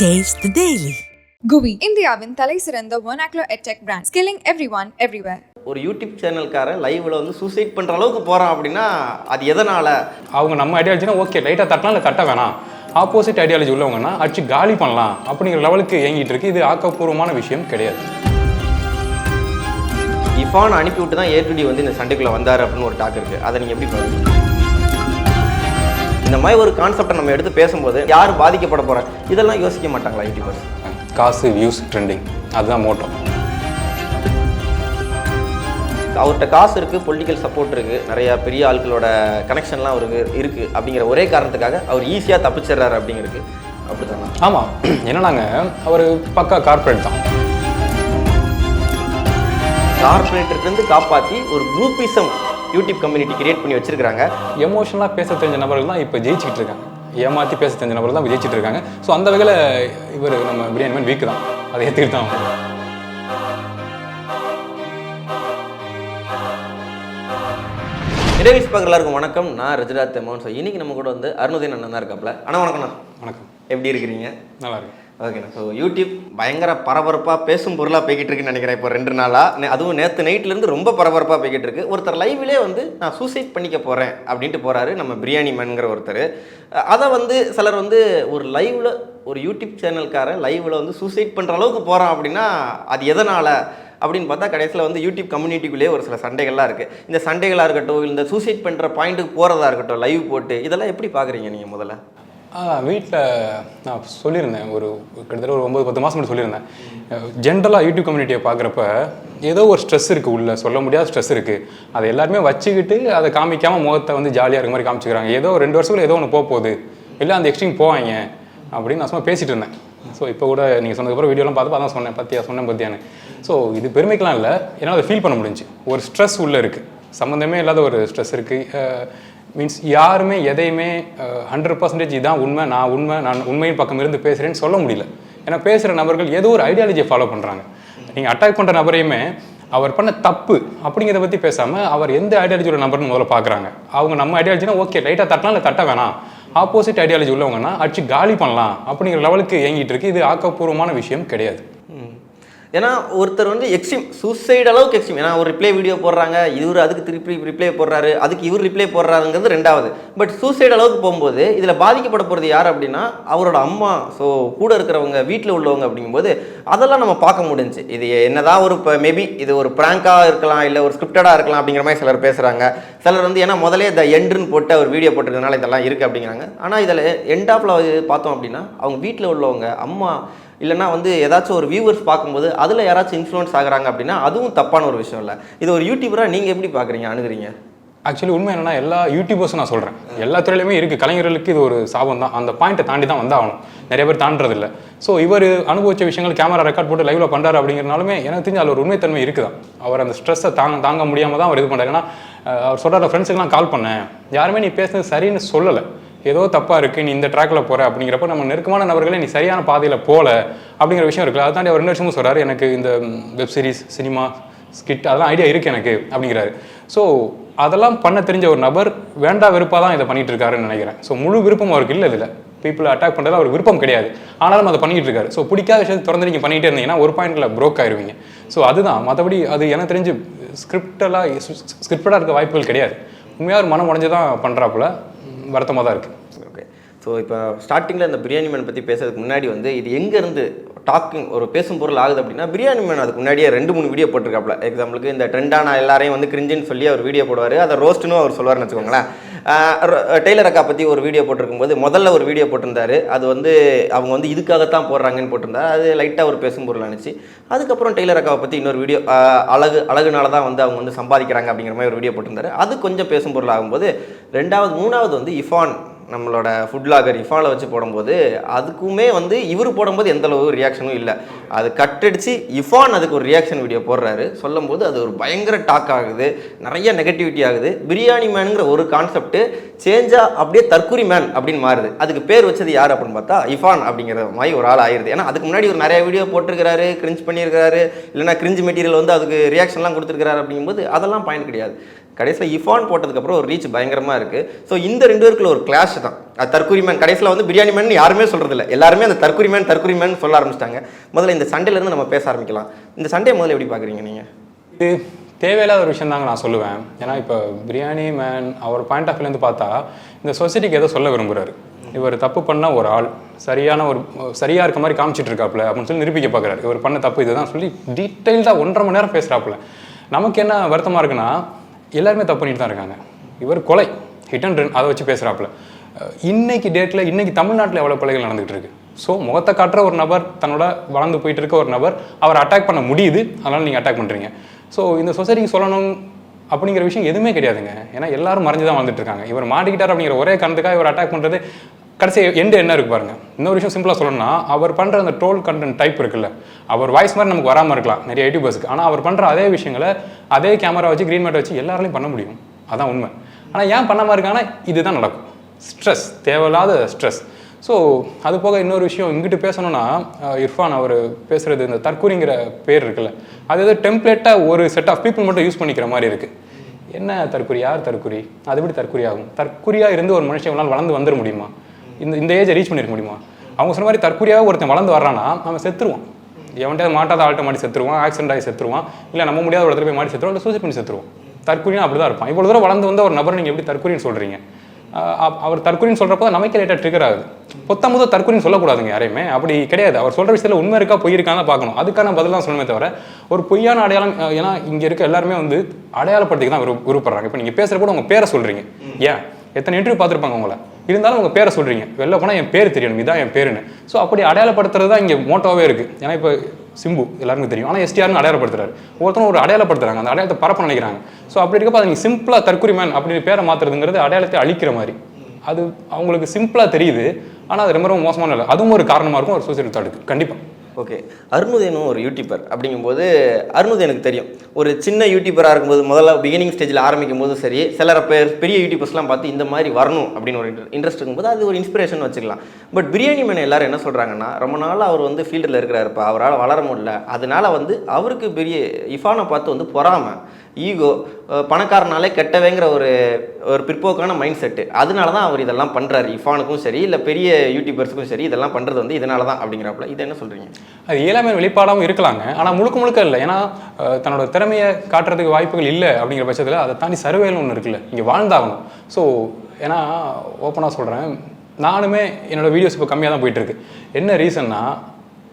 The Daily. குவி இந்தியாவின் தலை சிறந்த ஒனாக்லோ edtech brand skilling every one everywhere ஒரு யூடியூப் சேனல்காரன் லைவ்ல வந்து சூசைட் பண்ற அளவுக்கு போறான் அப்படின்னா அது எதனால? அவங்க நம்ம ஐடியாலஜினா ஓகே லைட்டாக தட்டலாம் இல்லை தட்ட வேணாம். ஆப்போசிட் ஐடியாலஜி உள்ளவங்கன்னா அடிச்சு காலி பண்ணலாம். அப்படிங்கிற லெவலுக்கு இயங்கிட்டு இருக்கு. இது ஆக்கப்பூர்வமான விஷயம் கிடையாது. இஃபான் அனுப்பி விட்டு தான் ஏ வந்து இந்த சண்டைக்குள்ள வந்தாரு அப்படின்னு ஒரு டாக் இருக்கு. அதை நீங்க எப்படி பாருங்க இந்த மாதிரி ஒரு கான்செப்டை நம்ம எடுத்து பேசும்போது யார் பாதிக்கப்பட போற? இதெல்லாம் யோசிக்க மாட்டாங்களா யூடியூபர்ஸ் காசு வியூஸ் ட்ரெண்டிங் அதுதான் மோட்டோ அவர்கிட்ட காசு இருக்கு பொலிட்டிக்கல் சப்போர்ட் இருக்கு நிறைய பெரிய ஆட்களோட கனெக்ஷன்லாம் அவருக்கு இருக்கு அப்படிங்கிற ஒரே காரணத்துக்காக அவர் ஈஸியா தப்பிச்சிடுறாரு அப்படிங்கிறது அப்படித்தானா? ஆமாம் என்னன்னாங்க அவர் பக்கா கார்ப்பரேட் தான். கார்பரேட்டர்ல இருந்து காப்பாத்தி ஒரு குரூப்பிசம் யூடியூப் கம்யூனிட்டி கிரியேட் பண்ணி வச்சிருக்காங்க எமோஷனலாக பேச தெரிஞ்ச நபர்கள் தான் இப்போ ஜெயிச்சுக்கிட்டு இருக்காங்க. ஏமாற்றி பேச தெரிஞ்ச நபர்கள் தான் ஜெயிச்சிட்டு இருக்காங்க. ஸோ அந்த வகையில் இவர் நம்ம பிரியாணி மேன் வீக் தான். அதை ஏற்றுக்கிட்டு தான். இடைவெளி பார்க்குற எல்லாருக்கும் வணக்கம். நான் ரஜிராத் தெமோன் ஸோ இன்னைக்கு நம்ம கூட வந்து அருணுதீன் அண்ணன் தான் இருக்காப்ல அண்ணா வணக்கம்ண்ணா. வணக்கம். எப்படி இருக்கிறீங்க? நல்லா இருக்கு ஓகேண்ணா ஸோ யூடியூப் பயங்கர பரபரப்பாக பேசும் பொருளாக போய்கிட்டு இருக்குன்னு நினைக்கிறேன் இப்போ ரெண்டு நாளாக அதுவும் நேற்று நைட்லேருந்து ரொம்ப பரபரப்பாக போய்கிட்டு இருக்கு ஒருத்தர் லைவ்லே வந்து நான் சூசைட் பண்ணிக்க போகிறேன் அப்படின்ட்டு போகிறாரு நம்ம பிரியாணி மேன்கிற ஒருத்தர். அதை வந்து சிலர் வந்து ஒரு லைவில் ஒரு யூடியூப் சேனல்காரன் லைவில் வந்து சூசைட் பண்ணுற அளவுக்கு போகிறான் அப்படின்னா அது எதனால் அப்படின்னு பார்த்தா கடைசியில் வந்து யூடியூப் கம்யூனிட்டிக்குள்ளேயே ஒரு சில சண்டைகள்லாம் இருக்குது இந்த சண்டைகளாக இருக்கட்டும் இந்த சூசைட் பண்ணுற பாயிண்ட்டுக்கு போகிறதா இருக்கட்டும் லைவ் போட்டு இதெல்லாம் எப்படி பார்க்குறீங்க நீங்கள் முதல்ல? வீட்டில் நான் சொல்லியிருந்தேன். ஒரு கிட்டத்தட்ட ஒரு ஒம்பது பத்து மாதம் முன்னாடி சொல்லியிருந்தேன். ஜென்ரலாக யூடியூப் கம்யூனிட்டியை பார்க்குறப்ப ஏதோ ஒரு ஸ்ட்ரெஸ் இருக்குது உள்ள. சொல்ல முடியாத ஸ்ட்ரெஸ் இருக்குது அதை எல்லாருமே வச்சுக்கிட்டு அதை காமிக்காமல் முகத்தை வந்து ஜாலியாக இருக்க மாதிரி காமிச்சிக்கிறாங்க. ஏதோ ரெண்டு வருஷத்துல ஏதோ ஒன்று போக போகுது. இல்லை அந்த எக்ஸ்ட்ரீம் போவாங்க. அப்படின்னு நான் சும்மா பேசிட்டு இருந்தேன். ஸோ இப்போ கூட நீங்கள் சொன்னதுக்கப்புறம் வீடியோலாம் பார்த்து அதான் சொன்னேன். பத்தியா சொன்னேன் பத்தியான்னு. ஸோ இது பெருமைக்கெலாம் இல்லை. என்னால் அதை ஃபீல் பண்ண முடிஞ்சு ஒரு ஸ்ட்ரெஸ் உள்ளே இருக்குது சம்மந்தமே இல்லாத ஒரு ஸ்ட்ரெஸ் இருக்குது மீன்ஸ் யாருமே எதையுமே ஹண்ட்ரட் பர்சன்டேஜ் இதான் உண்மை நான் உண்மை நான் உண்மையின் பக்கம் இருந்து பேசுகிறேன்னு சொல்ல முடியல. ஏன்னா பேசுகிற நபர்கள் ஏதோ ஒரு ஐடியாலஜியை ஃபாலோ பண்ணுறாங்க நீங்கள் அட்டாக் பண்ணுற நபரையுமே அவர் பண்ண தப்பு அப்படிங்கிறத பற்றி பேசாமல் அவர் எந்த ஐடியாலஜியோட நபர்னு முதல்ல பார்க்குறாங்க அவங்க நம்ம ஐடியாலஜினா ஓகே லைட்டாக தட்டலாம் இல்லை தட்ட வேணாம். ஆப்போசிட் ஐடியாலஜி உள்ளவங்கன்னா அடிச்சு காலி பண்ணலாம் அப்படிங்கிற லெவலுக்கு இயங்கிட்டு இருக்கு. இது ஆக்கப்பூர்வமான விஷயம் கிடையாது. ஏன்னா ஒருத்தர் வந்து எக்ஸ்ட்ரீம் சூசைட் அளவுக்கு எக்ஸ்ட்ரீம் ஏன்னா ஒரு ரிப்ளை வீடியோ போடுறாங்க இவர் அதுக்கு திருப்பி ரிப்ளை போடுறாரு அதுக்கு இவர் ரிப்ளை போடுறாருங்கிறது ரெண்டாவது. பட் சூசைட் அளவுக்கு போகும்போது இதில் பாதிக்கப்பட போகிறது யார் அப்படின்னா அவரோட அம்மா ஸோ கூட இருக்கிறவங்க வீட்டில் உள்ளவங்க அப்படிங்கும்போது அதெல்லாம் நம்ம பார்க்க முடிஞ்சுச்சு. இது என்னதான் ஒரு இப்போ மேபி இது ஒரு ப்ராங்காக இருக்கலாம் இல்லை ஒரு ஸ்கிரிப்டடாக இருக்கலாம் அப்படிங்கிற மாதிரி சிலர் பேசுகிறாங்க சிலர் வந்து ஏன்னா முதலே இந்த எண்டுன்னு போட்டு அவர் வீடியோ போட்டிருக்கனால இதெல்லாம் இருக்குது அப்படிங்கிறாங்க. ஆனால் இதில் எண்ட் ஆஃப்ல பார்த்தோம் அப்படின்னா அவங்க வீட்டில் உள்ளவங்க அம்மா இல்லைன்னா வந்து ஏதாச்சும் ஒரு வியூவர்ஸ் பார்க்கும்போது அதில் யாராச்சும் இன்ஃப்ளூயன்ஸ் ஆகுறாங்க அப்படின்னா அதுவும் தப்பான ஒரு விஷயம் இல்லை. இது ஒரு யூடியூபராக நீங்கள் எப்படி பார்க்குறீங்க அணுகிறீங்க? ஆக்சுவலி உண்மை என்னன்னா எல்லா யூடியூபர்ஸும் நான் சொல்கிறேன் எல்லா துறையிலுமே இருக்குது கலைஞர்களுக்கு இது ஒரு சாபம் தான். அந்த பாயிண்ட்டை தாண்டி தான் வந்தாகணும். நிறைய பேர் தாண்டதில்ல ஸோ இவர் அனுபவிச்ச விஷயங்கள் கேமரா ரெக்கார்ட் போட்டு லைவ்ல பண்ணுறாரு அப்படிங்கிறனாலுமே எனக்கு தெரிஞ்சு அதில் ஒரு உண்மைத்தன்மை இருக்குதான். அவர் அந்த ஸ்ட்ரெஸ்ஸை தாங்க தாங்க முடியாமல் தான் அவர் இது பண்ணுறாரு ஏன்னா அவர் சொல்கிற ஃப்ரெண்ட்ஸுக்கெலாம் கால் பண்ணேன். யாருமே நீ பேசுனது சரின்னு சொல்லலை. ஏதோ தப்பாக இருக்குது நீ இந்த ட்ராக்ல போகிற அப்படிங்கிறப்ப நம்ம நெருக்கமான நபர்களே நீ சரியான பாதையில் போகல அப்படிங்கிற விஷயம் இருக்குல்ல. அதை தாண்டி அவர் ரெண்டு வருஷமும் சொல்கிறார் எனக்கு இந்த வெப் சீரிஸ் சினிமா ஸ்கிட் அதெல்லாம் ஐடியா இருக்குது எனக்கு அப்படிங்கிறாரு. ஸோ அதெல்லாம் பண்ண தெரிஞ்ச ஒரு நபர் வேண்டா வெறுப்பாக தான் இதை பண்ணிகிட்டு இருக்காருன்னு நினைக்கிறேன். ஸோ முழு விருப்பம் அவருக்கு இல்லை இதில். பீப்புள் அட்டாக் பண்ணுறது அவர் விருப்பம் கிடையாது. ஆனாலும் அதை பண்ணிகிட்டு இருக்காரு. ஸோ பிடிக்காத விஷயத்தை திறந்து நீங்கள் பண்ணிகிட்டே இருந்தீங்கன்னா ஒரு பாயிண்டில் ப்ரோக் ஆயிடுவீங்க ஸோ அதுதான். மற்றபடி அது எனக்கு தெரிஞ்சு ஸ்கிரிப்டெல்லாம் ஸ்கிரிப்டடாக இருக்க வாய்ப்புகள் கிடையாது. உண்மையாக ஒரு மனம் உடஞ்சு தான் பண்ணுறாப்புல வருத்தமாக தான் இருக்குது ஓகே ஸோ இப்போ ஸ்டார்டிங்கில் இந்த பிரியாணி மேன் பற்றி பேசுறதுக்கு முன்னாடி வந்து இது எங்கேருந்து டாக்கிங் ஒரு பேசும் பொருள் ஆகுது அப்படின்னா பிரியாணி மேன் அதுக்கு முன்னாடியே ரெண்டு மூணு வீடியோ போட்டிருக்காப்ல எக்ஸாம்பிளுக்கு இந்த ட்ரெண்டான எல்லாரையும் வந்து கிரிஞ்சின்னு சொல்லி அவர் வீடியோ போடுவார். அதை ரோஸ்ட்டுன்னு அவர் சொல்லுவார்னு வச்சுக்கோங்களேன். டெய்லர் அக்கா பற்றி ஒரு வீடியோ போட்டிருக்கும்போது முதல்ல ஒரு வீடியோ போட்டிருந்தாரு. அது வந்து அவங்க வந்து இதுக்காகத்தான் போடுறாங்கன்னு போட்டிருந்தாரு. அது லைட்டாக ஒரு பேசும் பொருள் அனுச்சு அதுக்கப்புறம் டெய்லர் அக்காவை பற்றி இன்னொரு வீடியோ அழகு அழகுனால தான் வந்து அவங்க வந்து சம்பாதிக்கிறாங்க அப்படிங்கிற மாதிரி ஒரு வீடியோ போட்டிருந்தாரு. அது கொஞ்சம் பேசும் பொருள் ஆகும்போது ரெண்டாவது மூணாவது வந்து இஃபான் நம்மளோட ஃபுட் லாகர் இஃபால வச்சு போடும்போது அதுக்குமே வந்து இவர் போடும்போது எந்த அளவு ரியாக்ஷனும் இல்லை. அது கட்டடிச்சு இஃபான் அதுக்கு ஒரு ரியாக்ஷன் வீடியோ போடுறாரு. சொல்லும்போது அது ஒரு பயங்கர டாக் ஆகுது நிறைய நெகட்டிவிட்டி ஆகுது. பிரியாணி மேனுங்கிற ஒரு கான்செப்ட்டு சேஞ்சா அப்படியே தற்குறி மேன் அப்படின்னு மாறுது. அதுக்கு பேர் வச்சது யார் அப்படின்னு பார்த்தா இஃபான் அப்படிங்கிற மாதிரி ஒரு ஆள் ஆயிருது. ஏன்னா அதுக்கு முன்னாடி ஒரு நிறைய வீடியோ போட்டிருக்கிறாரு கிரிஞ்ச் பண்ணியிருக்காரு இல்லைன்னா கிரிஞ்ச் மெட்டீரியல் வந்து அதுக்கு ரியாக்ஷன்லாம் கொடுத்துருக்காரு அப்படிங்கும்போது அதெல்லாம் பயன் கிடையாது. கடைசியில் இஃபான் போட்டதுக்கப்புறம் ஒரு ரீச் பயங்கரமாக இருக்குது ஸோ இந்த ரெண்டு பேருக்குள்ள ஒரு கிளாஷ் தான். அது தற்குறி மேன். கடைசியில் வந்து பிரியாணி மேன் யாருமே சொல்கிறது இல்லை எல்லாருமே அந்த தற்குறி மேன் தற்குறி மேன் சொல்ல ஆரம்பிச்சிட்டாங்க. முதல்ல இந்த சண்டையிலேருந்து நம்ம பேச ஆரம்பிக்கலாம். இந்த சண்டே முதல்ல எப்படி பார்க்குறீங்க நீங்கள் இது தேவையில்லாத ஒரு விஷயம் தாங்க நான் சொல்லுவேன். ஏன்னா இப்போ பிரியாணி மேன் அவர் பாயிண்ட் ஆஃப் வியூலேருந்து பார்த்தா இந்த சொசைட்டிக்கு ஏதோ சொல்ல விரும்புறாரு? இவர் தப்பு பண்ணால் ஒரு ஆள் சரியான ஒரு சரியா இருக்க மாதிரி காமிச்சிட்டு இருக்காப்புல அப்படின்னு சொல்லி நிரூபிக்க பார்க்குறாரு. இவர் பண்ண தப்பு இதுதான் சொல்லி டீட்டெயில்டாக ஒன்றரை மணி நேரம் பேசுகிறாப்புல நமக்கு என்ன வருத்தமாக இருக்குன்னா எல்லாருமே தப்பு பண்ணிட்டு தான் இருக்காங்க. இவர் கொலை ஹிட் அண்ட் ரன் அதை வச்சு பேசுகிறாப்புல இன்னைக்கு டேட்டில் இன்னைக்கு தமிழ்நாட்டில் எவ்வளோ கொலைகள் நடந்துகிட்டு இருக்கு? ஸோ முகத்தை காட்டுற ஒரு நபர் தன்னோட வளர்ந்து போயிட்டு இருக்க ஒரு நபர் அவர் அட்டாக் பண்ண முடியுது. அதனால நீங்கள் அட்டாக் பண்ணுறீங்க ஸோ இந்த சொசைட்டிக்கு சொல்லணும் அப்படிங்கிற விஷயம் எதுவுமே கிடையாதுங்க. ஏன்னா எல்லாரும் மறைஞ்சு தான் வந்துட்டு இருக்காங்க. இவர் மாட்டிக்கிட்டார் அப்படிங்கிற ஒரே காரணத்துக்காக இவர் அட்டாக் பண்ணுறது கடைசி எண்டு என்ன இருக்கு பாருங்க. இன்னொரு விஷயம் சிம்பிளாக சொல்லணும்னா அவர் பண்ணுற அந்த ட்ரோல் கண்டென்ட் டைப் இருக்குல்ல. அவர் வாய்ஸ் மாதிரி நமக்கு வராமல் இருக்கலாம். நிறைய யூடியூபர்ஸ்க்கு ஆனால் அவர் பண்ணுற அதே விஷயங்களை அதே கேமரா வச்சு க்ரீன் மேட் வச்சு எல்லாராலையும் பண்ண முடியும். அதான் உண்மை. ஆனால் ஏன் பண்ணாமல் இருக்காங்கன்னா இதுதான் நடக்கும். ஸ்ட்ரெஸ் தேவையில்லாத ஸ்ட்ரெஸ். ஸோ அது போக இன்னொரு விஷயம் இங்கிட்டு பேசணும்னா இர்ஃபான் அவர் பேசுகிறது இந்த தற்கூரிங்கிற பேர் இருக்குல்ல அது ஏதோ டெம்ப்ளேட்டாக ஒரு செட் ஆஃப் பீப்புள் மட்டும் யூஸ் பண்ணிக்கிற மாதிரி இருக்குது என்ன தற்குறி? யார் தற்குறி? அது எப்படி தற்குறி ஆகும்? தற்குறியாக இருந்து ஒரு மனுஷன் நாள் வளர்ந்து வந்துட முடியுமா? இந்த இந்த ஏஜை ரீச் பண்ணிருக்க முடியுமா? அவங்க சொன்ன மாதிரி தற்குறியாக ஒருத்தன் வளர்ந்து வர்றான்னா நம்ம செத்துருவான். எவன்கிட்ட மாட்டாத ஆள்கிட்ட மாட்டி செத்துருவான் ஆக்சிடென்ட் ஆகி செத்துருவான் இல்லை நம்ம முடியாத ஒரு இடத்துல போய் மாட்டி செத்துருவோம் இல்லை சூசைட் பண்ணி செத்துருவோம் தற்குறினா அப்படி தான் இருப்பான். இவ்வளோ தூரம் வளர்ந்து வந்த ஒரு நபர் நீங்கள் எப்படி தற்குறின்னு சொல்கிறீங்க அவர் தற்குறின்னு சொல்கிறப்போ நமக்கே லேட்டாக ட்ரிகர் ஆகுது. பொத்தாம் போது தற்குறின்னு சொல்லக்கூடாதுங்க யாரையுமே. அப்படி கிடையாது. அவர் சொல்கிற விஷயத்தில் உண்மை இருக்கா பொய் இருக்கான்னு பார்க்கணும். அதுக்கான பதிலாம் சொல்லணுமே தவிர ஒரு பொய்யான அடையாளம் ஏன்னா இங்கே இருக்க எல்லாருமே வந்து அடையாளப்படுத்திக்க தான் விரு- விருப்பப்படுறாங்க. இப்போ நீங்கள் பேசுகிற கூட உங்கள் பேரை சொல்கிறீங்க ஏன்? எத்தனை இன்டர்வியூ பார்த்துருப்பாங்க உங்களை? இருந்தாலும் உங்கள் பேரை சொல்கிறீங்க வெளில போனால் என் பேர் தெரியணும். இதான் என் பேருன்னு. ஸோ அப்படி அடையாளப்படுத்துறது தான் இங்கே மோட்டோவே இருக்குது ஏன்னா இப்போ சிம்பு எல்லாருக்கும் தெரியும். ஆனால் எஸ்டிஆர்னு அடையாளப்படுத்துறாரு. ஒவ்வொருத்தரும் ஒரு அடையாளப்படுத்துறாங்க. அந்த அடையாளத்தை பரப்ப நினைக்கிறாங்க. ஸோ அப்படி இருக்கப்போ அதை நீங்கள் சிம்பிளாக தற்குறி மேன் அப்படின்னு பேரை மாற்றுறதுங்கிறது அடையாளத்தை அழிக்கிற மாதிரி. அது அவங்களுக்கு சிம்பிளாக தெரியுது. ஆனால் அது ரொம்ப ரொம்ப மோசமான இல்லை அதுவும் ஒரு காரணமாக இருக்கும் ஒரு சூசைட் தடுக்கு கண்டிப்பாக ஓகே. அருணுதேனும் ஒரு யூடியூபர் அப்படிங்கும்போது அருணுதேனுக்கு தெரியும். ஒரு சின்ன யூடியூபராக இருக்கும்போது முதல்ல பிகினிங் ஸ்டேஜில் ஆரம்பிக்கும் போது சரி சிலர பேர் பெரிய யூடியூபர்ஸ்லாம் பார்த்து இந்த மாதிரி வரணும் அப்படின்னு ஒரு இன்ட்ரெஸ்ட் இருக்கும்போது அது ஒரு இன்ஸ்பிரேஷன் வச்சுக்கலாம். பட் பிரியாணி மேன் எல்லாரும் என்ன சொல்கிறாங்கன்னா ரொம்ப நாள் அவர் வந்து ஃபீல்டில் இருக்கிறாருப்பா அவரால் வளர முடியல அதனால வந்து அவருக்கு பெரிய இஃபானை பார்த்து வந்து பொறாமை. ஈகோ பணக்காரனாலே கெட்டவேங்கிற ஒரு ஒரு பிற்போக்கான மைண்ட் செட்டு அதனால தான் அவர் இதெல்லாம் பண்ணுறாரு இஃபானுக்கும் சரி இல்லை பெரிய யூடியூபர்ஸுக்கும் சரி இதெல்லாம் பண்ணுறது வந்து இதனால தான் அப்படிங்கிறப்பல. இது என்ன சொல்கிறீங்க அது இயலாமை வெளிப்பாடாகவும் இருக்கலாங்க. ஆனால் முழுக்க முழுக்க இல்லை. ஏன்னா தன்னோட திறமையை காட்டுறதுக்கு வாய்ப்புகள் இல்லை அப்படிங்கிற பட்சத்தில் அதை தாண்டி சர்வேல்னு ஒன்று இருக்குல்ல. இங்கே வாழ்ந்தாகணும். ஸோ ஏன்னா ஓப்பனாக சொல்கிறேன் நானுமே என்னோடய வீடியோஸ் இப்போ கம்மியாக தான் போயிட்டுருக்கு என்ன ரீசன்னா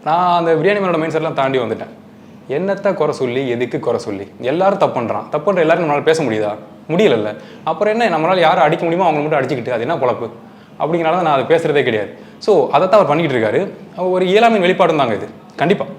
நான் அந்த பிரியாணி மேனோட மைண்ட் செட்லாம் தாண்டி வந்துட்டேன். என்னத்தை குறை சொல்லி எதுக்கு குறை சொல்லி? எல்லாரும் தப்பு பண்ணுறான் தப்பு பண்ணுற எல்லாரும் நம்மளால் பேச முடியுதா? முடியலல்ல. அப்புறம் என்ன? நம்மளால யாரை அடிக்க முடியுமோ அவங்க மட்டும் அடிச்சுக்கிட்டு அது என்ன பொழப்பு? அப்படிங்கிறனால நான் அதை பேசுகிறதே கிடையாது. ஸோ அதை தான் அவர் பண்ணிக்கிட்டு இருக்காரு. ஒரு இயலாமின் வெளிப்பாடும் தாங்க இது. கண்டிப்பாக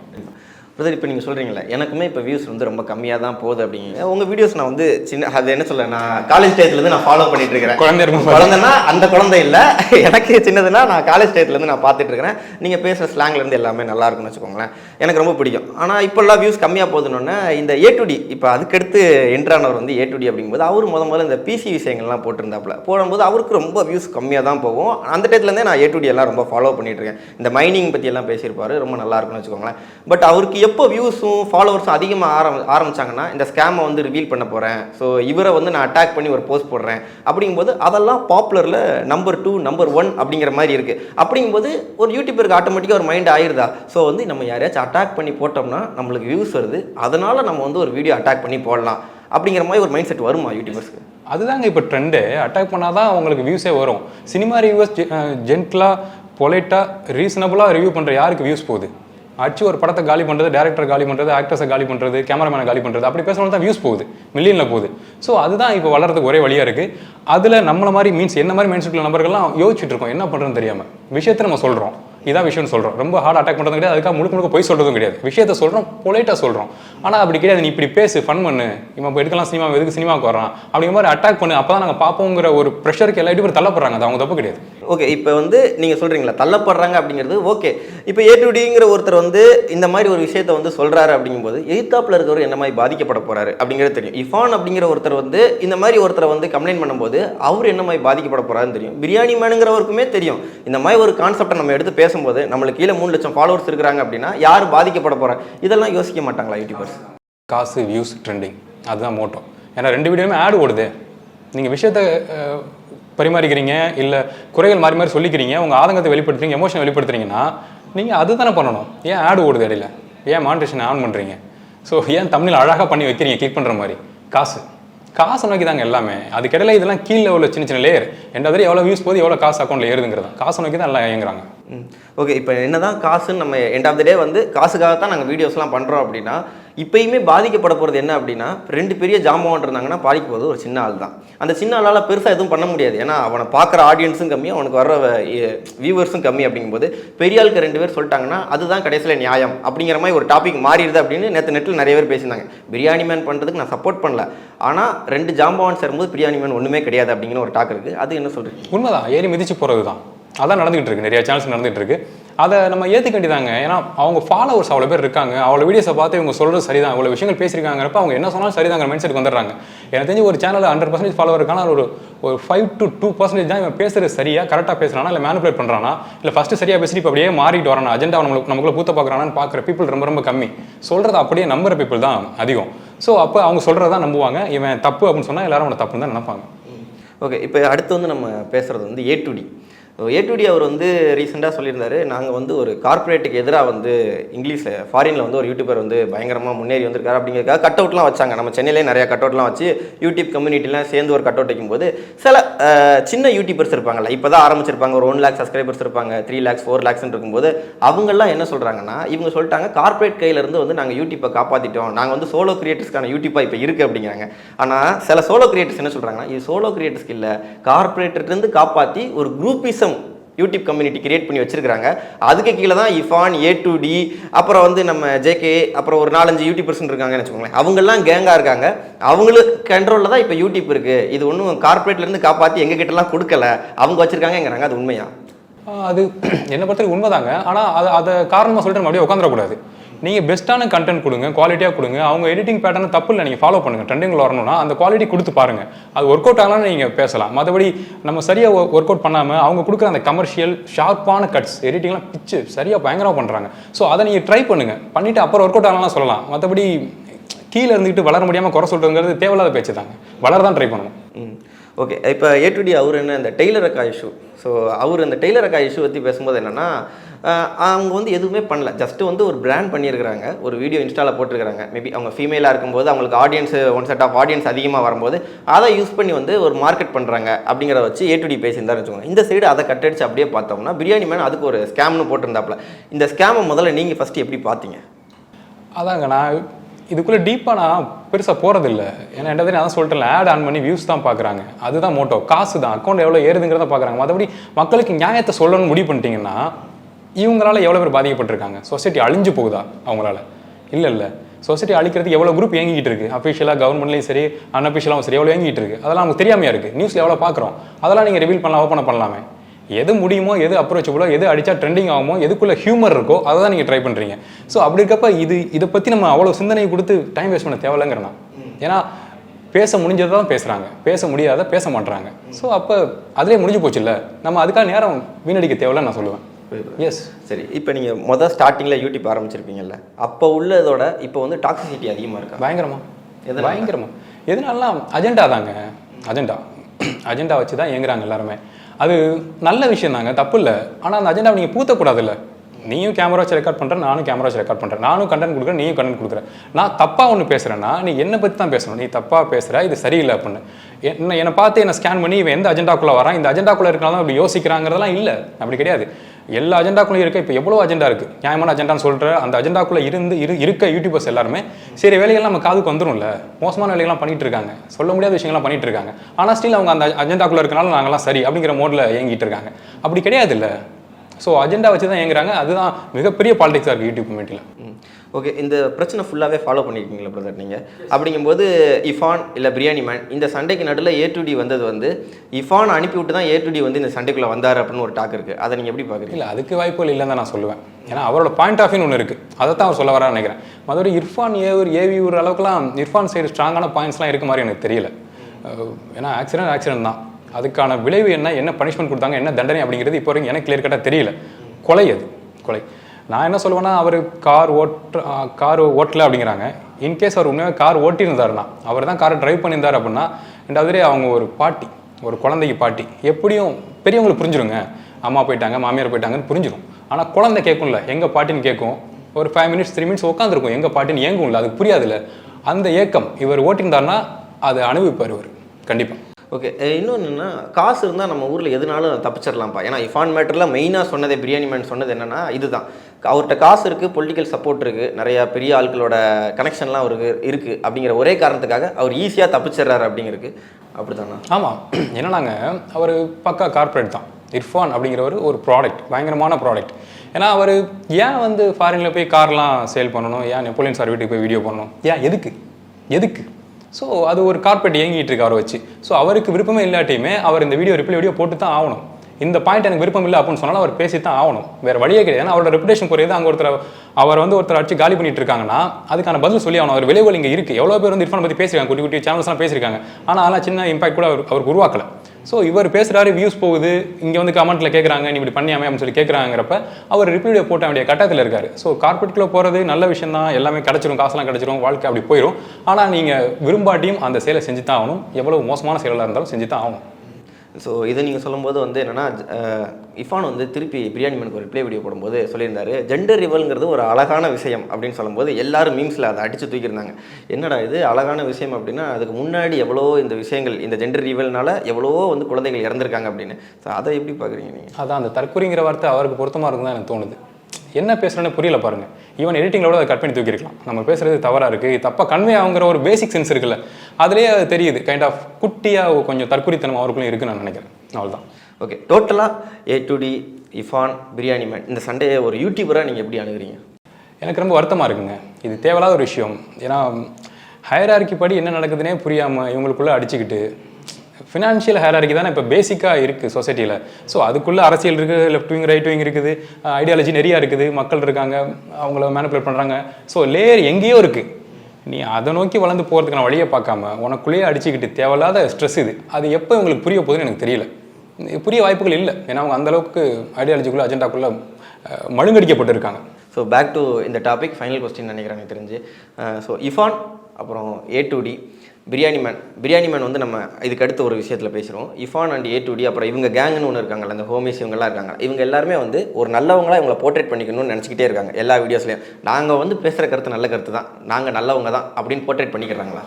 பிரதர் இப்போ நீங்கள் சொல்கிறீங்களே எனக்குமே இப்போ வியூஸ் வந்து ரொம்ப கம்மியாக தான் போகுது அப்படிங்க. உங்கள் வீடியோஸ் நான் வந்து சின்ன அது என்ன சொல்ல நான் காலேஜ் டயத்துலேருந்து நான் ஃபாலோ பண்ணிட்டு இருக்கிறேன். குழந்தை குழந்தைன்னா அந்த குழந்தை இல்லை. எனக்கு சின்னதுன்னா நான் காலேஜ் டயத்துலேருந்து நான் பார்த்துட்டு இருக்கிறேன். நீங்கள் பேசுகிற ஸ்லாங்லேருந்து எல்லாமே நல்லா இருக்கும்னு வச்சுக்கோங்களேன். எனக்கு ரொம்ப பிடிக்கும். ஆனால் இப்போல்லாம் வியூஸ் கம்மியாக போகுதுன்னொன்னே இந்த ஏ டு டி இப்போ அதுக்கடுத்து என்ட்ரானவர் வந்து ஏ டு டி அப்படிங்கும்போது அவர் முத முதல்ல இந்த பிசி விஷயங்கள்லாம் போட்டிருந்தாப்புல. போடும்போது அவருக்கு ரொம்ப வியூஸ் கம்மியாக தான் போகும். அந்த டயத்துலேருந்தே நான் ஏ டு டி எல்லாம் ரொம்ப ஃபாலோ பண்ணிட்டு இருக்கேன். இந்த மைனிங் பற்றி எல்லாம் பேசியிருப்பாரு. ரொம்ப நல்லா இருக்கும்னு வச்சுக்கோங்களேன். பட் அவருக்கு எப்போ வியூஸும் ஃபாலோவர்ஸும் அதிகமாக ஆரம் ஆரம்பிச்சாங்கன்னா இந்த ஸ்கேமை வந்து ரிவீல் பண்ண போகிறேன் ஸோ இவரை வந்து நான் அட்டாக் பண்ணி ஒரு போஸ்ட் போடுறேன். அப்படிங்கும்போது அதெல்லாம் பாப்புலரில் நம்பர் டூ நம்பர் ஒன் அப்படிங்கிற மாதிரி இருக்குது அப்படிங்கும்போது ஒரு யூடியூபருக்கு ஆட்டோமேட்டிக்காக ஒரு மைண்ட் ஆயிருதா? ஸோ வந்து நம்ம யாரையாச்சும் அட்டாக் பண்ணி போட்டோம்னா நம்மளுக்கு வியூஸ் வருது. அதனால் நம்ம வந்து ஒரு வீடியோ அட்டாக் பண்ணி போடலாம். அப்படிங்கிற மாதிரி ஒரு மைண்ட் செட் வருமா யூடியூபர்ஸ்க்கு அதுதாங்க இப்போ ட்ரெண்டு அட்டாக் பண்ணால் தான் உங்களுக்கு வியூஸே வரும். சினிமா ரிவ்யூஸ் ஜென்டலாக பொலைட்டாக ரீசனபுளாக ரிவ்யூ பண்ணுற யாருக்கு வியூஸ் போகுது? அடிச்சு ஒரு படத்தை காலி பண்ணுறது டேரக்டர் காலி பண்ணுறது ஆக்டர்ஸை காலி பண்ணுறது கேமராமேனை காலி பண்ணுறது அப்படி பேசுறது தான் வியூஸ் போகுது மில்லியனில் போகுது. ஸோ அதுதான் இப்போ வளர்றதுக்கு ஒரே வழியாக இருக்குது அதில் நம்மளை மாதிரி மீன்ஸ் என்ன மாதிரி மைண்ட் நபர்கள்லாம் யோசிச்சுட்டு இருக்கோம் என்ன பண்ணுறதுன்னு தெரியாமல் விஷயத்தை நம்ம சொல்கிறோம் இதான் விஷயம்னு சொல்கிறோம் ரொம்ப ஹார்ட் அட்டாக் பண்ணுறது கிடையாது அதுக்காக முழுக்க முழுக்க போய் சொல்கிறதும் கிடையாது. விஷயத்த சொல்கிறோம் பொலைட்டாக சொல்கிறோம் ஆனால் அப்படி கிடையாது. நீ இப்படி பேசு ஃபன் பண்ணு. இவன் இப்போ எடுக்கலாம் சினிமா எதுக்கு சினிமாவுக்கு வரான் அப்படிங்கிற மாதிரி அட்டாக் பண்ணு. அப்போ தான் நாங்கள் பார்ப்போங்கிற ஒரு ப்ரெஷருக்கு எல்லா பேர் தள்ளப்படுறாங்க. அது அவங்க தப்பு கிடையாது. ஓகே இப்போ வந்து நீங்கள் சொல்கிறீங்களா தள்ளப்படுறாங்க அப்படிங்கிறது ஓகே இப்போ ஏ டு டிங்கிற ஒருத்தர் வந்து இந்த மாதிரி ஒரு விஷயத்தை வந்து சொல்கிறாரு அப்படிங்கும்போது எய்த்தாப்பில் இருக்கிறவர் என்ன மாதிரி பாதிக்கப்பட போகிறாரு அப்படிங்கிறது தெரியும். இஃபான் அப்படிங்கிற ஒருத்தர் வந்து இந்த மாதிரி ஒருத்தரை வந்து கம்ப்ளைண்ட் பண்ணும்போது அவர் என்ன மாதிரி பாதிக்கப்பட போகிறாருன்னு தெரியும். பிரியாணி மேனுங்கிறவருக்குமே தெரியும். இந்த மாதிரி ஒரு கான்செப்டை நம்ம எடுத்து பேசும்போது நம்மளுக்கு கீழே மூணு லட்சம் ஃபாலோவர்ஸ் இருக்கிறாங்க அப்படின்னா யார் பாதிக்கப்பட போகிறா இதெல்லாம் யோசிக்க மாட்டாங்களா யூடியூபர்ஸ் காசு வியூஸ் ட்ரெண்டிங் அதுதான் மோட்டோ ஏன்னா ரெண்டு வீடியோமே ஆடு ஓடுது. நீங்கள் விஷயத்த பரிமாறிக்கிறீங்க இல்லை குறைகள் மாறி மாறி சொல்லிக்கிறீங்க உங்கள் ஆதங்கத்தை வெளிப்படுத்துறீங்க எமோஷனை வெளிப்படுத்துறீங்கன்னா நீங்கள் அதுதானே பண்ணணும். ஏன் ஆடு ஓடுது இடையில? ஏன் மானிட்டேஷன் ஆன் பண்ணுறீங்க ஸோ ஏன் தமிழில் அழகாக பண்ணி வைக்கிறீங்க கிளிக் பண்ணுற மாதிரி? காசு. காசை நோக்கி தாங்க எல்லாமே. அதுக்கிடையில இதெல்லாம் கீழே உள்ள சின்ன சின்ன லேயர் ரெண்டாவது எவ்வளோ வியூஸ் போது எவ்வளோ காசு அக்கௌண்ட்டில் ஏறுதுங்கிறது காசை நோக்கி தான் எல்லாம் இயங்குறாங்க. ஓகே இப்போ என்னதான் காசுன்னு நம்ம எண்ட் ஆஃப் த டே வந்து காசுக்காக தான் நாங்கள் வீடியோஸ்லாம் பண்ணுறோம் அப்படின்னா இப்பயுமே பாதிக்கப்பட போகிறது என்ன அப்படின்னா ரெண்டு பெரிய ஜாம்பவான் இருந்தாங்கன்னா பாதிக்க போகிறது ஒரு சின்ன ஆள் தான். அந்த சின்ன ஆளால் பெருசாக எதுவும் பண்ண முடியாது. ஏன்னா அவனை பார்க்குற ஆடியன்ஸும் கம்மி அவனுக்கு வர வியூவர்ஸும் கம்மி அப்படிங்கும்போது பெரிய ஆளுக்கு ரெண்டு பேர் சொல்லிட்டாங்கன்னா அதுதான் கடைசியில் நியாயம். அப்படிங்கிற மாதிரி ஒரு டாபிக் மாறிடுது அப்படின்னு நேற்று நெட்டில் நிறைய பேர் பேசியிருந்தாங்க. பிரியாணி மேன் பண்ணுறதுக்கு நான் சப்போர்ட் பண்ணல. ஆனால் ரெண்டு ஜாம்பவான் சேரும்போது பிரியாணி மேன் ஒன்றுமே கிடையாது அப்படிங்கிற ஒரு டாக் இருக்குது அது என்ன சொல்கிறீங்க உண்மைதான். ஏறி மிதிச்சு போகிறது தான் அதான் நடந்துகிட்டு இருக்கு. நிறைய சேனல்ஸ் நடந்துகிட்டு இருக்கு. அதை நம்ம ஏற்றுக்க வேண்டியதாங்க ஏன்னா அவங்க ஃபாலோவர்ஸ் அவ்வளோ பேர் இருக்காங்க. அவ்வளோ வீடியோஸை பார்த்து இவங்க சொல்கிறது சரிதான். அவ்வளோ விஷயங்கள் பேசியிருக்காங்கிறப்ப அவங்க என்ன சொன்னாலும் சரிதாங்கிற மைண்ட் செட் வந்துடுறாங்க. எனக்கு தெரிஞ்சு ஒரு சேனல் ஹண்ட்ரட் பர்சன்டேஜ் ஃபாலோவர் இருக்கான ஒரு ஒரு ஃபைவ் டு டூ பர்சன்டேஜ் தான் இவன் பேசுறது சரியாக கரெக்டாக பேசுறானா இல்லை மேனிபுலேட் பண்ணுறானா இல்லை ஃபஸ்ட்டு சரியாக பேசிட்டு இப்போ அப்படியே மாறிட்டு வரானா அஜெண்டா நம்மளுக்கு நமக்குள்ள பூத்த பார்க்குறானான்னு பார்க்குற பீப்புள் ரொம்ப ரொம்ப கம்மி. சொல்கிறத அப்படியே நம்புற பீப்புள் தான் அதிகம். ஸோ அப்போ அவங்க சொல்கிறத தான் நம்புவாங்க. இவன் தப்பு அப்படின்னு சொன்னால் எல்லாரும் அவனை தப்புன்னு தான் நினைப்பாங்க. ஓகே இப்போ அடுத்து வந்து நம்ம பேசுகிறது வந்து A to D A to D அவர் வந்து ரீசெண்டாக சொல்லியிருந்தாரு. நாங்கள் வந்து ஒரு கார்ப்பரேட்டுக்கு எதிராக வந்து இங்கிலீஷில் ஃபாரினில் வந்து ஒரு யூடியூபர் வந்து பயங்கரமாக முன்னேறி வந்திருக்காரு அப்படிங்கிறதுக்காக கட் அவுட்லாம் வச்சாங்க. நம்ம சென்னையிலே நிறையா கட் அவுட்லாம் வச்சு யூடியூப் கம்யூனிட்டிலாம் சேர்ந்து ஒரு கட் அவுட் வைக்கும்போது சில சின்ன யூடியூபர்ஸ் இருப்பாங்கல்ல இப்போ தான் ஆரம்பிச்சிருப்பாங்க. ஒரு ஒன் லேக் சப்ஸ்கிரைபர்ஸ் இருப்பாங்க த்ரீ லேக்ஸ் ஃபோர் லேக்ஸ்னு இருக்கும்போது அவங்கெல்லாம் என்ன சொல்கிறாங்கன்னா இவங்க சொல்லிட்டாங்க கார்ப்பரேட் கையிலேருந்து வந்து நாங்கள் யூடியூப்பை காப்பாற்றிட்டோம் நாங்கள் வந்து சோலோ கிரியேட்டர்ஸ்க்கான யூடியூப்பாக இப்போ இருக்குது அப்படிங்கிறாங்க. ஆனால் சில சோலோ கிரியேட்டர்ஸ் என்ன சொல்கிறாங்கன்னா இது சோலோ கிரியேட்டர்ஸ்க்கு இல்லை கார்ப்பரேட்டர்லேருந்து காப்பாற்றி ஒரு குரூப்பிசம் யூடியூப் கம்யூனிட்டி கிரியேட் பண்ணி வச்சிருக்காங்க அதுக்கு கீழே தான் இஃபான் ஏ டு டி அப்புறம் வந்து நம்ம ஜேகே அப்புறம் ஒரு நாலஞ்சு யூடியூபர்ஸ் இருக்காங்கன்னு வச்சுக்கோங்களேன். அவங்கெல்லாம் கேங்காக இருக்காங்க. அவங்களுக்கு கண்ட்ரோலில் தான் இப்போ யூடியூப் இருக்குது இது ஒன்றும் கார்ப்பரேட்லேருந்து காப்பாற்றி எங்கள் கிட்டலாம் கொடுக்கல. அவங்க வச்சிருக்காங்கங்கிறாங்க. அது உண்மையா? அது என்னை பொறுத்தவரைக்கும் உண்மைதாங்க. ஆனால் அதை அதை காரணமாக சொல்லிட்டு நம்ம அப்படியே உட்காந்துடக்கூடாது. நீங்கள் பெஸ்ட்டான கண்டென்ட் கொடுங்க குவாலிட்டியாக கொடுங்க. அவங்க எடிட்டிங் பேட்டர்ன் தப்பு இல்லை. நீங்கள் ஃபாலோ பண்ணுங்கள் ட்ரெண்டிங்கில் வரணும்னா அந்த குவாலிட்டி கொடுத்து பாருங்கள் அது ஒர்க் அவுட் ஆகலாம் நீங்கள் பேசலாம். மற்றபடி நம்ம சரியாக ஒர்க் அவுட் பண்ணாமல் அவங்க கொடுக்குற அந்த கமர்ஷியல் ஷார்ப்பான கட்ஸ் எடிட்டிங்லாம் பிச்சு சரியாக பயங்கரமாக பண்ணுறாங்க ஸோ அதை நீங்கள் ட்ரை பண்ணுங்க. பண்ணிவிட்டு அப்புறம் ஒர்க் அவுட் ஆகலாம் சொல்லலாம். மற்றபடி கீழே இருந்துக்கிட்டு வளர முடியாமல் குறை சொல்கிறதுங்கிறது தேவையில்லாத பேச்சு தாங்க. வளர தான் ட்ரை பண்ணணும். ம். ஓகே. இப்போ ஏ டு டி அவர் என்ன? இந்த டெய்லர் அக்கா இஷ்யூ ஸோ அவர் அந்த டெய்லர் அக்கா இஷ்யூ பற்றி பேசும்போது என்னென்னா அவங்க வந்து எதுவுமே பண்ணல. ஜஸ்ட்டு வந்து ஒரு பிராண்ட் பண்ணியிருக்கிறாங்க. ஒரு வீடியோ இன்ஸ்டாவில் போட்டிருக்கிறாங்க. மேபி அவங்க ஃபீமேலாக இருக்கும்போது அவங்களுக்கு audience one set of audience அதிகமாக வரும்போது அதை யூஸ் பண்ணி வந்து ஒரு மார்க்கெட் பண்ணுறாங்க அப்படிங்கிறத வச்சு ஏ டு டி பேசியிருந்தாரு வச்சுக்கோங்க. இந்த சைடு அதை கட்டடிச்சு அப்படியே பார்த்தோம்னா பிரியாணி மேன் அதுக்கு ஒரு ஸ்கேம்னு போட்டிருந்தாப்புல. இந்த ஸ்கேமை முதல்ல நீங்கள் ஃபஸ்ட்டு எப்படி பார்த்தீங்க? அதாங்க நான் இதுக்குள்ளே டீப்பாக நான் பெருசாக போகிறதில்ல ஏன்னா என்ன நான் தான் சொல்லிட்டேன் ஆட் ஆன் பண்ணி வியூஸ் தான் பார்க்குறாங்க. அதுதான் மோட்டோ காசு தான் அக்கௌண்ட் எவ்வளோ ஏறுதுங்கிறத பார்க்குறாங்க. மற்றபடி மக்களுக்கு நியாயத்தை சொல்லணும்னு முடிவு பண்ணிட்டீங்கன்னா இவங்களால எவ்வளோ பேர் பாதிக்கப்பட்டிருக்காங்க? சொசைட்டி அழிஞ்சு போகுதா அவங்களால? இல்லை இல்லை. சொசைட்டி அழிக்கிறதுக்கு எவ்வளோ குரூப் இயங்கிட்டு இருக்கு? அஃபிஷியலாக கவர்மெண்ட்லையும் சரி அன்அஃபிஷியலாகவும் சரி எவ்வளோ இயங்கிட்டு இருக்கு? அதெல்லாம் நமக்கு தெரியாமையா இருக்கு? நியூஸில் எவ்வளோ பார்க்குறோம். அதெல்லாம் நீங்கள் ரிவீல் பண்ணலாம் ஓப்பன் பண்ணலாமே. எது முடியுமோ எது அப்ரோச்சபிளோ எது அடிச்சா ட்ரெண்டிங் ஆகுமோ எதுக்குள்ள ஹியூமர் இருக்கோ அதை தான் நீங்கள் ட்ரை பண்ணுறீங்க ஸோ அப்படி இருக்கப்ப இது இதை பற்றி நம்ம அவ்வளோ சிந்தனை கொடுத்து டைம் வேஸ்ட் பண்ண தேவையில்லைங்கிறனா ஏன்னா பேச முடிஞ்சதை தான் பேசுகிறாங்க பேச முடியாத பேச மாட்றாங்க. ஸோ அப்போ அதிலே முடிஞ்சு போச்சுல்ல? நம்ம அதுக்காக நேரம் வீணடிக்க தேவையில்ல நான் சொல்லுவேன். எஸ் சரி இப்போ நீங்கள் மொதல் ஸ்டார்டிங்கில் யூடியூப் ஆரம்பிச்சிருப்பீங்கல்ல அப்போ உள்ளதோட இப்போ வந்து டாக்ஸிசிட்டி அதிகமாக இருக்கா? பயங்கரமா. எதனால? பயங்கரமா. எதனாலாம் அஜெண்டா தாங்க. அஜெண்டா அஜெண்டா வச்சு தான் இயங்குறாங்க எல்லாருமே. அது நல்ல விஷயம் தாங்க தப்பு இல்லை. ஆனால் அந்த அஜெண்டா நீங்கள் பூத்தக்கூடாதுல்ல. நீயும் கேமரா வச்சு ரெக்கார்ட் பண்ணுற நானும் கேமரா வச்சு ரெக்கார்ட் பண்ணுறேன் நானும் கண்டென்ட் கொடுக்குறேன் நீயும் கண்டென்ட் கொடுக்குற. நான் தப்பாக ஒன்று பேசுகிறேன்னா நீ என்னை பற்றி தான் பேசணும். நீ தப்பாக பேசுகிற இது சரியில்லை அப்படின்னு. என்ன என்னை பார்த்து என்னை ஸ்கேன் பண்ணி இவன் எந்த அஜெண்டாக்குள்ளே வரான்? இந்த அஜெண்டாக்குள்ளே இருக்கனால அப்படி யோசிக்கிறாங்கிறதெல்லாம் இல்லை. அப்படி கிடையாது. எல்லா அஜெண்டாக்குள்ளேயும் இருக்க இப்போ எவ்வளோ அஜெண்டா இருக்குது நியாயமான அஜெண்டான்னு சொல்கிற அந்த அஜெண்டாக்குள்ளே இருந்து இரு இருக்க யூடியூபர்ஸ் எல்லாருமே சரி வேலைகள்லாம் நம்ம காதுக்கு வந்துடும்ல மோசமான வேலைகள்லாம் பண்ணிட்டு இருக்காங்க. சொல்ல முடியாத விஷயங்கள்லாம் பண்ணிட்டு இருக்காங்க. ஆனால் ஸ்டில் அவங்க அந்த அஜெண்டாக்குள்ளே இருக்கனால நாங்களாம் சரி அப்படிங்கிற மோடில் இயங்கிட்டு இருக்காங்க. அப்படி கிடையாது இல்லை ஸோ அஜெண்டா வச்சு தான் இயங்குறாங்க. அதுதான் மிகப்பெரிய பாலிடிக்ஸாக இருக்குது யூடியூப் கமிட்டியில் ஓகே இந்த பிரச்சனை ஃபுல்லாகவே ஃபாலோ பண்ணியிருக்கீங்களா பிரதர் நீங்கள் அப்படிங்கும்போது இஃபான் இல்லை பிரியாணி மேன் இந்த சண்டைக்கு நடுவில் ஏ டு டி வந்தது வந்து இஃபான் அனுப்பிவிட்டு தான் ஏ டு டி வந்து இந்த சண்டைக்குள்ளே வந்தார் அப்படின்னு ஒரு டாக் இருக்குது அதை நீங்கள் எப்படி பார்க்குறீங்க இல்லை அதுக்கு வாய்ப்புகள் இல்லைன்னு தான் நான் சொல்லுவேன். ஏன்னா அவரோட பாயிண்ட் ஆஃப் வியூ ஒன்று இருக்குது அதை தான் அவர் சொல்ல வரான்னு நினைக்கிறேன். மற்றபடி இர்ஃபான் ஏவர் ஒரு அளவுக்குலாம் இர்ஃபான் சைடு ஸ்ட்ராங்கான பாயிண்ட்ஸ்லாம் இருக்க மாதிரி எனக்கு தெரியல. ஏன்னா ஆக்சிடென்ட் ஆக்சிடென்ட் தான். அதுக்கான விளைவு என்ன என்ன பனிஷ்மெண்ட் கொடுத்தாங்க என்ன தண்டனை அப்படிங்கிறது இப்போ வரைக்கும் எனக்கு கிளியர் கட்டாக தெரியல. கொலை அது. கொலை. நான் என்ன சொல்லுவேன்னா அவர் கார் ஓட்ட கார் ஓட்டலை அப்படிங்கிறாங்க. இன்கேஸ் அவர் உண்மையாக கார் ஓட்டியிருந்தாருன்னா அவர் தான் காரை டிரைவ் பண்ணியிருந்தார் அப்படின்னா ரெண்டாவது அவங்க ஒரு பாட்டி ஒரு குழந்தைக்கு பாட்டி எப்படியும் பெரியவங்களுக்கு புரிஞ்சிருங்க. அம்மா போயிட்டாங்க மாமியார் போயிட்டாங்கன்னு புரிஞ்சிடும் ஆனால் குழந்தை கேட்கும்ல எங்கள் பாட்டின்னு கேட்கும் ஒரு ஃபைவ் மினிட்ஸ் த்ரீ மினிட்ஸ் உட்காந்துருக்கும் எங்கள் பாட்டின்னு ஏங்கும்ல அதுக்கு புரியாதுல்ல. அந்த ஏக்கம் இவர் ஓட்டியிருந்தாருன்னா அதை அனுபவிப்பார் இவர் கண்டிப்பாக ஓகே eh, இன்னொன்று என்னென்னா காசு இருந்தால் நம்ம ஊரில் எதுனாலும் தப்பிச்சிடலாம்ப்பா. ஏன்னா இஃபான் மேட்டரில் மெயினாக சொன்னதே பிரியாணி மேன் சொன்னது என்னென்னா இதுதான். அவர்கிட்ட காசு இருக்குது பொலிட்டிக்கல் சப்போர்ட் இருக்குது நிறையா பெரிய ஆட்களோட கனெக்ஷன்லாம் அவருக்கு இருக்குது அப்படிங்கிற ஒரே காரணத்துக்காக அவர் ஈஸியாக தப்பிச்சிடுறாரு அப்படிங்கிறது அப்படிதானா ஆமாம் என்னன்னாங்க அவர் பக்கா கார்ப்பரேட் தான். இர்ஃபான் அப்படிங்கிறவர் ஒரு ப்ராடக்ட் பயங்கரமான ப்ராடக்ட் ஏன்னா அவர் ஏன் வந்து ஃபாரினில் போய் கார்லாம் சேல் பண்ணணும்? ஏன் நெப்போலியன் சார் வீட்டுக்கு போய் வீடியோ பண்ணணும்? ஏன் எதுக்கு? எதுக்கு? ஸோ அது ஒரு கார்பெட் இயங்கிட்டு இருக்கு அவரை வச்சு. ஸோ அவருக்கு விருப்பமே இல்லாட்டியுமே அவர் இந்த வீடியோ ரிப்ளை வீடியோ போட்டு தான் ஆகணும். இந்த பாயிண்ட் எனக்கு விருப்பம் இல்லை அப்படின்னு சொன்னாலும் அவர் பேசி தான் ஆகணும். வேறு வழியே கிடையாது. ஏன்னா அவரோட ரெப்புடேஷன் குறையுது அங்கே ஒருத்தர் அவர் வந்து ஒருத்தர் அடிச்சு காலி பண்ணிட்டு இருக்காங்கன்னா அதுக்கான பதில் சொல்லி ஆகணும். அவர் விளைவுகள் இங்கே இருக்குது எவ்வளோ பேர் வந்து இர்ஃபான் பற்றி பேசியிருக்காங்க குட்டி குட்டி சேனல்ஸ்லாம் பேசியிருக்காங்க ஆனால் அதெல்லாம் சின்ன இம்பாக்ட் கூட அவர் அவருக்கு உருவாக்கல. ஸோ இவர் பேசுகிறாரு வியூஸ் போகுது. இங்கே வந்து கமெண்ட்டில் கேட்குறாங்க நீ இப்படி பண்ணியாமே அப்படின்னு சொல்லி கேட்குறாங்கிறப்ப அவர் ரிப்ளை போட்ட வேண்டிய கட்டத்தில் இருக்கார். ஸோ கார்பரேட்டுக்குள்ளே போகிறது நல்ல விஷயம் தான் எல்லாமே கிடச்சிரும் காசுலாம் கிடச்சிரும் வாழ்க்கை அப்படி போயிடும் ஆனால் நீங்கள் விரும்பாட்டியும் அந்த செயலை செஞ்சு தான் ஆகணும். எவ்வளோ மோசமான செயலாக இருந்தாலும் செஞ்சு தான் ஆகணும். ஸோ இதை நீங்கள் சொல்லும்போது வந்து என்னென்னா இஃபான் வந்து திருப்பி பிரியாணி மனுக்கு ஒரு ரிப்ளை வீடியோ போடும்போது சொல்லியிருந்தாரு ஜெண்டர் ரிவல்ங்கிறது ஒரு அழகான விஷயம் அப்படின்னு சொல்லும்போது எல்லாரும் மீம்ஸில் அதை அடித்து தூக்கியிருந்தாங்க. என்னடா இது? அழகான விஷயம் அப்படின்னா அதுக்கு முன்னாடி எவ்வளோ இந்த விஷயங்கள் இந்த ஜெண்டர் ரிவல்னால எவ்வளவோ வந்து குழந்தைகள் இறந்துருக்காங்க அப்படின்னு. ஸோ அதை எப்படி பார்க்குறீங்க நீங்கள் அதான் அந்த தற்கொலைங்கிற வார்த்தை அவருக்கு பொருத்தமாக இருக்குன்னு தான் எனக்கு தோணுது. என்ன பேசுகிறேன்னு புரியல பாருங்கள் ஈவன் எடிட்டிங்களோட அதை கட் பண்ணி தூக்கிருக்கலாம் நம்ம பேசுறது தவறாக இருக்குது தப்பாக கன்வே ஆகுங்கிற ஒரு பேசிக் சென்ஸ் இருக்குல்ல. அதுலேயே அது தெரியுது. கைண்ட் ஆஃப் குட்டியாக கொஞ்சம் தற்குறித்தனம் அவருக்குள்ளே இருக்குன்னு நான் நினைக்கிறேன். அவ்வளோதான் ஓகே டோட்டலாக A to D Irfan Biryani man இந்த சண்டையை ஒரு யூடியூபராக நீங்கள் எப்படி அணுகுறீங்க? எனக்கு ரொம்ப வருத்தமாக இருக்குங்க. இது தேவையில்லாத ஒரு விஷயம். ஏன்னா ஹயரார்கி படி என்ன நடக்குதுன்னே புரியாமல் இவங்களுக்குள்ளே அடிச்சுக்கிட்டு ஃபினான்ஷியல் ஹேராரிக்கு தானே இப்போ பேசிக்காக இருக்குது சொசைட்டியில் ஸோ அதுக்குள்ளே அரசியல் இருக்குது லெஃப்ட் விங் ரைட் விங் இருக்குது ஐடியாலஜி நிறையா இருக்குது மக்கள் இருக்காங்க அவங்கள மேனிப்புலேட் பண்ணுறாங்க ஸோ லேயர் எங்கேயோ இருக்குது நீ அதை நோக்கி வளர்ந்து போகிறதுக்கான வழியை பார்க்காம உனக்குள்ளேயே அடிச்சுக்கிட்டு தேவையில்லாத ஸ்ட்ரெஸ் இது. அது எப்போ இவங்களுக்கு புரிய போகுதுன்னு எனக்கு தெரியல. புரிய வாய்ப்புகள் இல்லை. ஏன்னா அவங்க அந்தளவுக்கு ஐடியாலஜிக்குள்ளே அஜெண்டாக்குள்ளே மழுங்கடிக்கப்பட்டிருக்காங்க. ஸோ பேக் டு இந்த டாபிக் ஃபைனல் கொஸ்டின் நினைக்கிறேன் எனக்கு தெரிஞ்சு. ஸோ இஃபான் அப்புறம் A to D Biryani man Biryani man வந்து நம்ம இதுக்கு அடுத்த ஒரு விஷயத்தில் பேசுகிறோம் Irfan and A to D அப்புறம் இவங்க கேங்குன்னு ஒன்று இருக்காங்கல்ல இந்த ஹோமிஸ் இவங்கெல்லாம் இருக்காங்க. இவங்க எல்லாருமே வந்து ஒரு நல்லவங்களா இவங்களை போர்ட்ரேட் பண்ணிக்கணும்னு நினச்சிக்கிட்டே இருக்காங்க. எல்லா வீடியோஸ்லையும் நாங்கள் வந்து பேசுகிற கருத்து நல்ல கருத்து தான். நாங்கள் நல்லவங்க தான் அப்படின்னு போர்ட்ரேட் பண்ணிக்கிறாங்களா?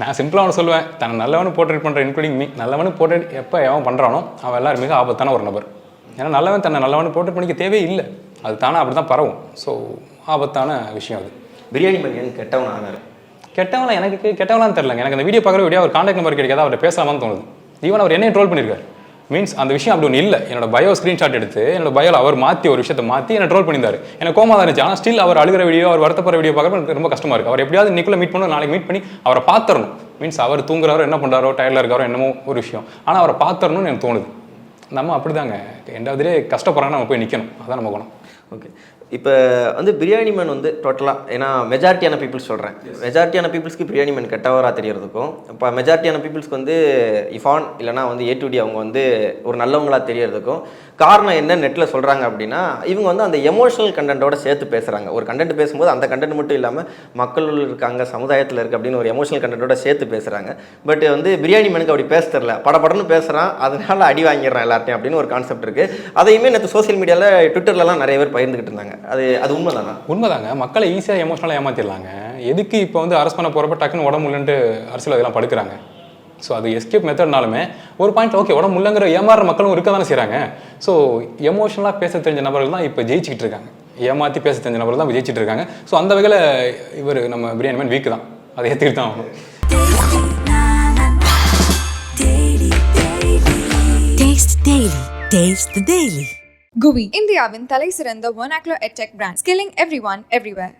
நான் சிம்பிளாக ஒன்று சொல்லுவேன். தன்னை நல்லவனு போர்ட்ரேட் பண்ணுற இன்க்ளூடிங் மீ நல்லவனு போர்ட்ரேட் எப்போ எவன் பண்ணுறானோ அவன் எல்லாரும் மிக ஆபத்தான ஒரு நபர். ஏன்னா நல்லவன் தன்னை நல்லவனு போர்ட்ரேட் பண்ணிக்க தேவையே இல்லை. அது தானே அப்படி தான் பரவும். ஸோ ஆபத்தான விஷயம் அது. பிரியாணி மேன் கெட்டவன் ஆனார் கெட்டவங்களாம் எனக்கு கெட்டவங்களாம் தெரிலங்க எனக்கு அந்த வீடியோ பார்க்குற வீடியோ அவர் காண்டாக்ட் நம்பர் கிடைக்காத அவர்கிட்ட பேசலாமான்னு தோணுது. ஈவன் அவர் என்னையும் ட்ரோல் பண்ணியிருக்காரு மீன்ஸ் அந்த விஷயம் அப்படி ஒன்று இல்லை. என்னோட பயோ ஸ்க்ரீன்ஷாட் எடுத்து என்னோட பயோவில் அவர் மாற்றி ஒரு விஷயத்தை மாற்றி என்னை ட்ரோல் பண்ணியிருந்தார். எனக்கு கோமா தான் இருந்துச்சு. ஆனால் ஸ்டில் அவர் அழுகிற வீடியோ அவர் வருத்தப்படுற வீடியோ பார்க்குறது எனக்கு ரொம்ப கஷ்டமாக இருக்குது அவர் எப்படியாவது இன்னைக்குள்ள மீட் பண்ணணும் நாளைக்கு மீட் பண்ணி அவரை பார்த்துடணும். மீன்ஸ் அவர் தூங்குறாரோ என்ன பண்ணுறாரோ டயர்டில் இருக்காரோ என்னமோ ஒரு விஷயம். ஆனால் அவரை பார்த்துடணும்னு எனக்கு தோணுது. நம்ம அப்படிதாங்க. ரெண்டாவதுலேயே கஷ்டப்படுறாங்க நம்ம போய் நிற்கணும் அதான் நம்ம குணம். ஓகே இப்போ வந்து பிரியாணி மேன் வந்து டோட்டலாக ஏன்னா மெஜாரிட்டியான பீப்புள்ஸ் சொல்கிறேன் மெஜாரிட்டியான பீப்புள்ஸ்க்கு பிரியாணி மேன் கெட்டவராக தெரியறதுக்கும் இப்போ மெஜாரிட்டியான பீப்புள்ஸ்க்கு வந்து இஃபான் இல்லைனா வந்து ஏ டி அவங்க வந்து ஒரு நல்லவங்களா தெரியறதுக்கும் காரணம் என்ன நெட்டில் சொல்கிறாங்க அப்படின்னா இவங்க வந்து அந்த எமோஷனல் கண்டென்ட்டோட சேர்த்து பேசுகிறாங்க ஒரு கண்டென்ட் பேசும்போது அந்த கண்டென்ட் மட்டும் இல்லாமல் மக்கள் இருக்காங்க சமுதாயத்தில் இருக்குது அப்படின்னு ஒரு எமோஷனல் கண்டென்ட்டோட சேர்த்து பேசுகிறாங்க பட் வந்து பிரியாணி மேனுக்கு அப்படி பேச தெரில படப்படன்னு பேசுகிறான் அதனால அடி வாங்கிடுறான் எல்லார்ட்டையும் அப்படின்னு ஒரு கான்செப்ட் இருக்குது அதையுமே நேற்று சோஷியல் மீடியாவில் ட்விட்டர்லலாம் நிறைய பேர் பகிர்ந்துக்கிட்டு இருந்தாங்க. அது அது உண்மைதானா? உண்மைதாங்க. மக்களை ஈஸியாக எமோஷனலாக ஏமாத்திடலாங்க. எதுக்கு இப்போ வந்து அரெஸ்ட் பண்ண போகிறப்ப டக்குன்னு உடம்பு இல்லைன்ட்டு அரசியல் அதெல்லாம் படுக்கிறாங்க? ஸோ அது எஸ்கேப் மெத்தட்னாலுமே ஒரு பாயிண்ட் ஓகே உடம்பு இல்லைங்கிற ஏமாறுற மக்களும் இருக்க தானே செய்கிறாங்க ஸோ எமோஷனலாக பேச தெரிஞ்ச நபர்கள் தான் இப்போ ஜெயிச்சிக்கிட்டு இருக்காங்க. ஏமாற்றி பேச தெரிஞ்ச நபர்கள் தான் ஜெயிச்சிட்டு இருக்காங்க. ஸோ அந்த வகையில் இவர் நம்ம பிரியாணி மேன் வீக் தான். அதை ஏற்றுக்கிட்டு தான் ஆகணும். Taste Daily. Taste the Daily. Guvi. இந்தியாவின் தலை சிறந்த ஒனாக்லோ edtech brand skilling every one everywhere